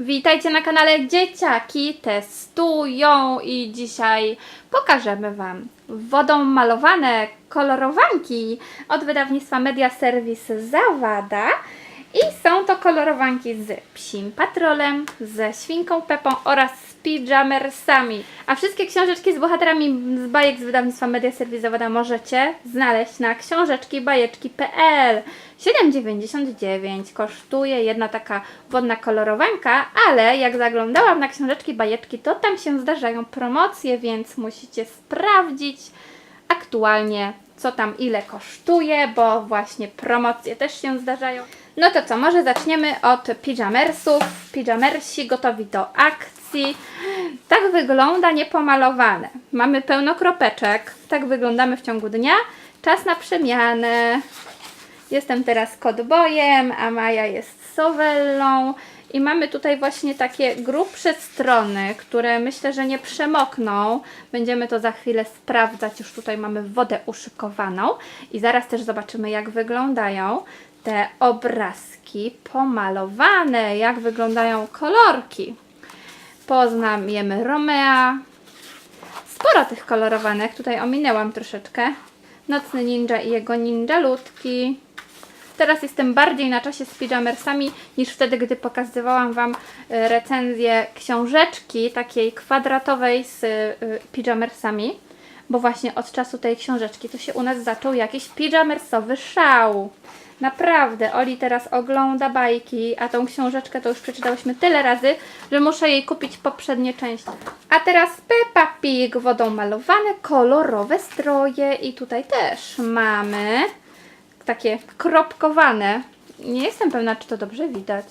Witajcie na kanale Dzieciaki Testują i dzisiaj pokażemy Wam wodą malowane kolorowanki od wydawnictwa Media Service Zawada. I są to kolorowanki z Psim Patrolem, ze Świnką Pepą oraz Pijamersami. A wszystkie książeczki z bohaterami z bajek z wydawnictwa Media Zawada możecie znaleźć na książeczkibajeczki.pl 7,99 kosztuje jedna taka wodna kolorowanka, ale jak zaglądałam na książeczki bajeczki, to tam się zdarzają promocje, więc musicie sprawdzić aktualnie, co tam ile kosztuje, bo właśnie promocje też się zdarzają. No to co, może zaczniemy od pijamersów. Pijamersi gotowi do akcji. Tak wygląda niepomalowane. Mamy pełno kropeczek. Tak wyglądamy w ciągu dnia. Czas na przemianę. Jestem teraz kotbojem, a Maja jest sowellą. I mamy tutaj właśnie takie grubsze strony, które myślę, że nie przemokną. Będziemy to za chwilę sprawdzać. Już tutaj mamy wodę uszykowaną. I zaraz też zobaczymy, jak wyglądają te obrazki pomalowane, jak wyglądają kolorki. Poznajemy Romea. Sporo tych kolorowanek. Tutaj ominęłam troszeczkę. Nocny Ninja i jego ninja ludki. Teraz jestem bardziej na czasie z pijamersami niż wtedy, gdy pokazywałam Wam y, recenzję książeczki takiej kwadratowej z y, pijamersami, bo właśnie od czasu tej książeczki to się u nas zaczął jakiś pijamersowy szał. Naprawdę, Oli teraz ogląda bajki, a tą książeczkę to już przeczytałyśmy tyle razy, że muszę jej kupić poprzednie części. A teraz Peppa Pig, wodą malowane, kolorowe stroje i tutaj też mamy takie kropkowane. Nie jestem pewna, czy to dobrze widać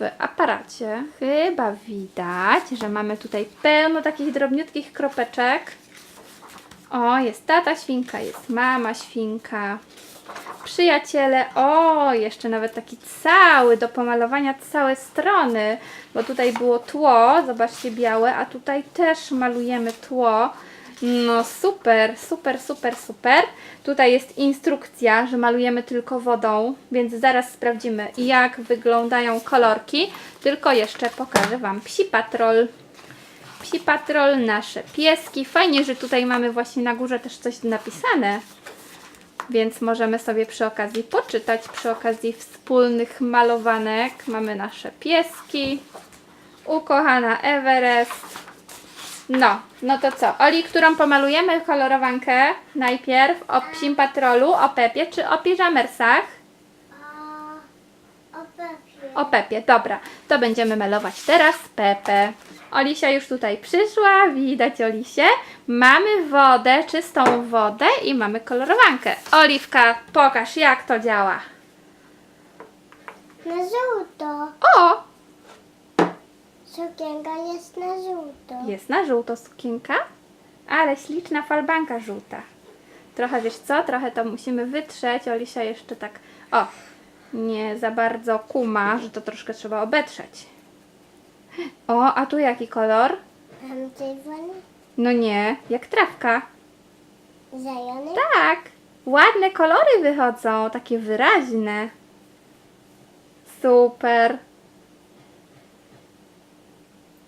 w aparacie. Chyba widać, że mamy tutaj pełno takich drobniutkich kropeczek. O, jest tata świnka, jest mama świnka. Przyjaciele, o, jeszcze nawet taki cały, do pomalowania całe strony, bo tutaj było tło, zobaczcie, białe, a tutaj też malujemy tło. No super, super, super, super. Tutaj jest instrukcja, że malujemy tylko wodą, więc zaraz sprawdzimy jak wyglądają kolorki. Tylko jeszcze pokażę Wam psi patrol. Psi patrol, nasze pieski. Fajnie, że tutaj mamy właśnie na górze też coś napisane. Więc możemy sobie przy okazji poczytać, przy okazji wspólnych malowanek. Mamy nasze pieski. Ukochana Everest. No, no to co? Oli, którą pomalujemy kolorowankę najpierw? O psim patrolu, o Pepie czy o piżamersach? O Pepie. Dobra. To będziemy malować teraz Pepę. Olisia już tutaj przyszła, widać Olisię. Mamy wodę, czystą wodę i mamy kolorowankę. Oliwka, pokaż jak to działa. Na żółto. O, Sukienka jest na żółto. jest na żółto sukienka, ale śliczna falbanka żółta. Trochę wiesz co, trochę to musimy wytrzeć. Olisia jeszcze tak, o, nie za bardzo kuma, że to troszkę trzeba obetrzeć. O, a tu jaki kolor? Mam czerwony, No nie, jak trawka. zajony. Tak, ładne kolory wychodzą, takie wyraźne. Super.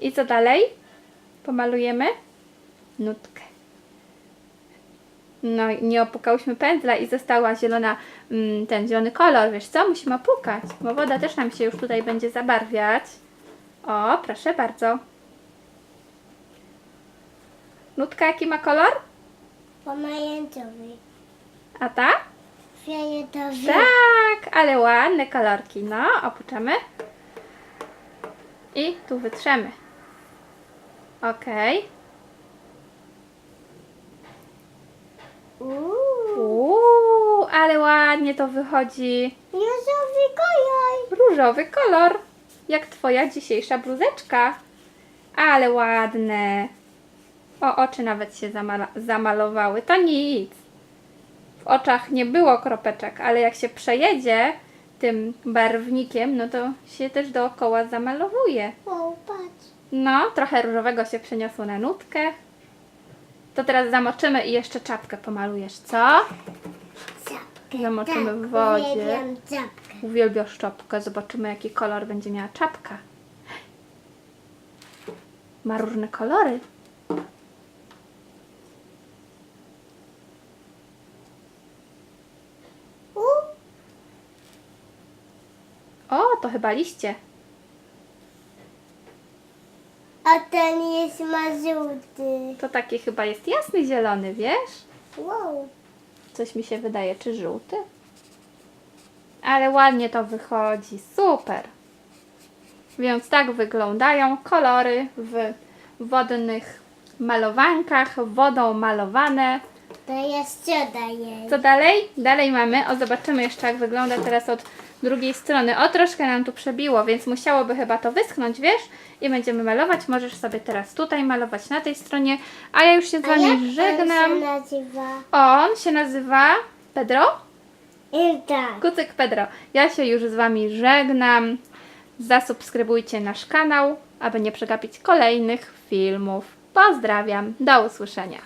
I co dalej? Pomalujemy nutkę. No, nie opukałyśmy pędzla i została zielona, mm, ten zielony kolor. Wiesz co? Musimy opukać, bo woda też nam się już tutaj będzie zabarwiać. O, proszę bardzo. Nutka jaki ma kolor? Pomarańczowy. A ta? Fioletowy. Tak, ale ładne kolorki. No, opuczamy. I tu wytrzemy. Okej. Uuu. Uuu, ale ładnie to wychodzi. Różowy kolor. Różowy kolor. Jak twoja dzisiejsza bluzeczka. Ale ładne. O, oczy nawet się zamala- zamalowały. To nic. W oczach nie było kropeczek, ale jak się przejedzie tym barwnikiem, no to się też dookoła zamalowuje. O, patrz. No, trochę różowego się przeniosło na nutkę. To teraz zamoczymy i jeszcze czapkę pomalujesz, co? Czapkę. Zamoczymy w tak, wodzie. Uwielbiam czapkę. Uwielbiasz czapkę. Zobaczymy, jaki kolor będzie miała czapka. Ma różne kolory. O, to chyba liście. Ten jest ma żółty. To taki chyba jest jasny zielony, wiesz? Wow. Coś mi się wydaje, czy żółty? Ale ładnie to wychodzi, super. Więc tak wyglądają kolory w wodnych malowankach, wodą malowane. To jest co daje? Co dalej? Dalej mamy, o zobaczymy jeszcze jak wygląda teraz od drugiej strony. O, troszkę nam tu przebiło, więc musiałoby chyba to wyschnąć, wiesz? I będziemy malować. Możesz sobie teraz tutaj malować na tej stronie, a ja już się z A Wami jak on żegnam. się nazywa? On się nazywa Pedro? I tak. Kucyk Pedro. Ja się już z Wami żegnam. Zasubskrybujcie nasz kanał, aby nie przegapić kolejnych filmów. Pozdrawiam. Do usłyszenia.